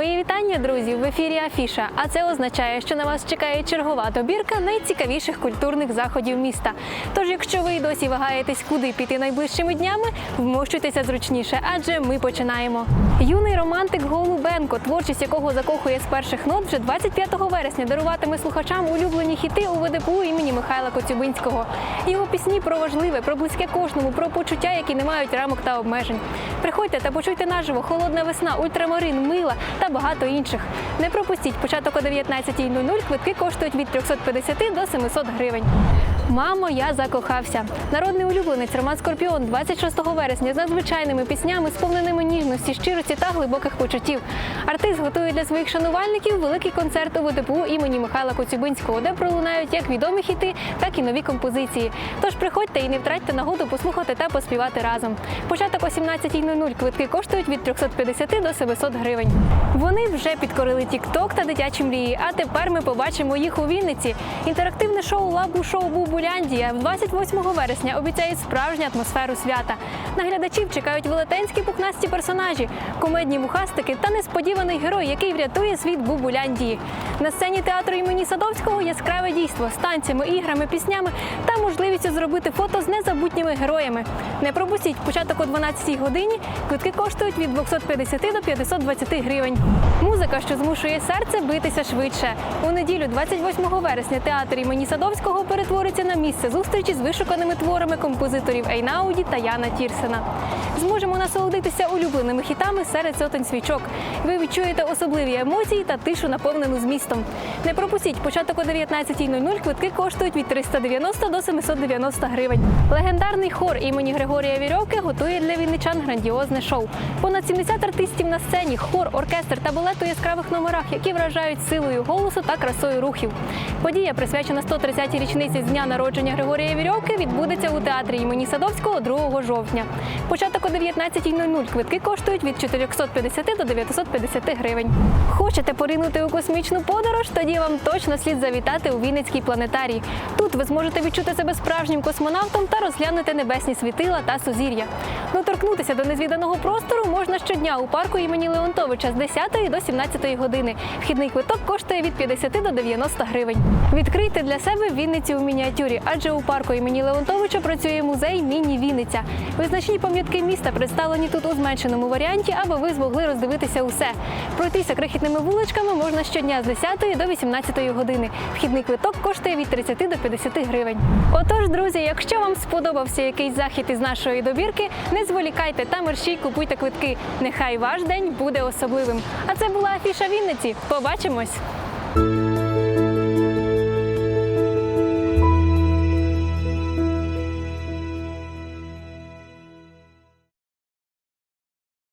вітання, друзі! В ефірі Афіша. А це означає, що на вас чекає чергова добірка найцікавіших культурних заходів міста. Тож, якщо ви й досі вагаєтесь, куди піти найближчими днями, вмощуйтеся зручніше, адже ми починаємо. Юний романтик Голубенко, творчість якого закохує з перших нот, вже 25 вересня даруватиме слухачам улюблені хіти у ВДПУ імені Михайла Коцюбинського. Його пісні про важливе, про близьке кожному, про почуття, які не мають рамок та обмежень. Приходьте та почуйте наживо холодна весна, ультрамарин, мила та багато інших. Не пропустіть початок о 19.00. Квитки коштують від 350 до 700 гривень. Мамо, я закохався. Народний улюбленець Роман Скорпіон 26 вересня з надзвичайними піснями, сповненими ніжності, щирості та глибоких почуттів. Артист готує для своїх шанувальників великий концерт у ВДПУ імені Михайла Коцюбинського, де пролунають як відомі хіти, так і нові композиції. Тож приходьте і не втратьте нагоду послухати та поспівати разом. Початок о 17.00. Квитки коштують від 350 до 700 гривень. Вони вже підкорили TikTok та дитячі мрії. А тепер ми побачимо їх у Вінниці. Інтерактивне шоу Лабу шоу Бубуляндія 28 вересня обіцяють справжню атмосферу свята. На глядачів чекають велетенські пухнасті персонажі, кумедні мухастики та несподіваний герой, який врятує світ Бубуляндії. На сцені театру імені Садовського яскраве дійство з танцями, іграми, піснями та можливістю зробити фото з незабутніми героями. Не пропустіть початок о 12 годині. Квитки коштують від 250 до 520 гривень. Музика, що змушує серце битися швидше. У неділю, 28 вересня, театр імені Садовського перетвориться на місце зустрічі з вишуканими творами композиторів Ейнауді та Яна Тірсена. Зможемо насолодитися улюбленими хітами серед сотень свічок. Ви відчуєте особливі емоції та тишу, наповнену змістом. Не пропустіть початок о 19.00. Квитки коштують від 390 до 790 гривень. Легендарний хор імені Григорія Вірьовки готує для вінничан грандіозне шоу. Понад 70 артистів на сцені, хор, оркестр та балет у яскравих номерах, які вражають силою голосу та красою рухів. Подія, присвячена 130-й річниці з дня народження Григорія Вірьовки, відбудеться у театрі імені Садовського 2 жовтня. Початок о 19.00. Квитки коштують від 450 до 950 гривень. Хочете поринути у космічну подорож? Тоді вам точно слід завітати у Вінницький планетарій. Тут ви зможете відчути себе справжнім космонавтом та розглянути небесні світила та сузір'я. Доторкнутися до незвіданого простору можна щодня у парку імені Леонтовича з 10 до 17 години. Вхідний квиток коштує від 50 до 90 гривень. Відкрийте для себе Вінницю у мініатюрі, адже у парку імені Леонтовича працює музей Міні Вінниця. Визначні пам'ятки міста представлені тут у зменшеному варіанті, аби ви змогли роздивитися усе. Пройтися крихітними вуличками можна щодня з 10 до 18 години. Вхідний квиток коштує від 30 до 50 гривень. Отож, друзі, якщо вам сподобався якийсь захід із нашої добірки, не зволікайте та мерщій купуйте квитки. Нехай ваш день буде особливим. А це була афіша Вінниці. Побачимось!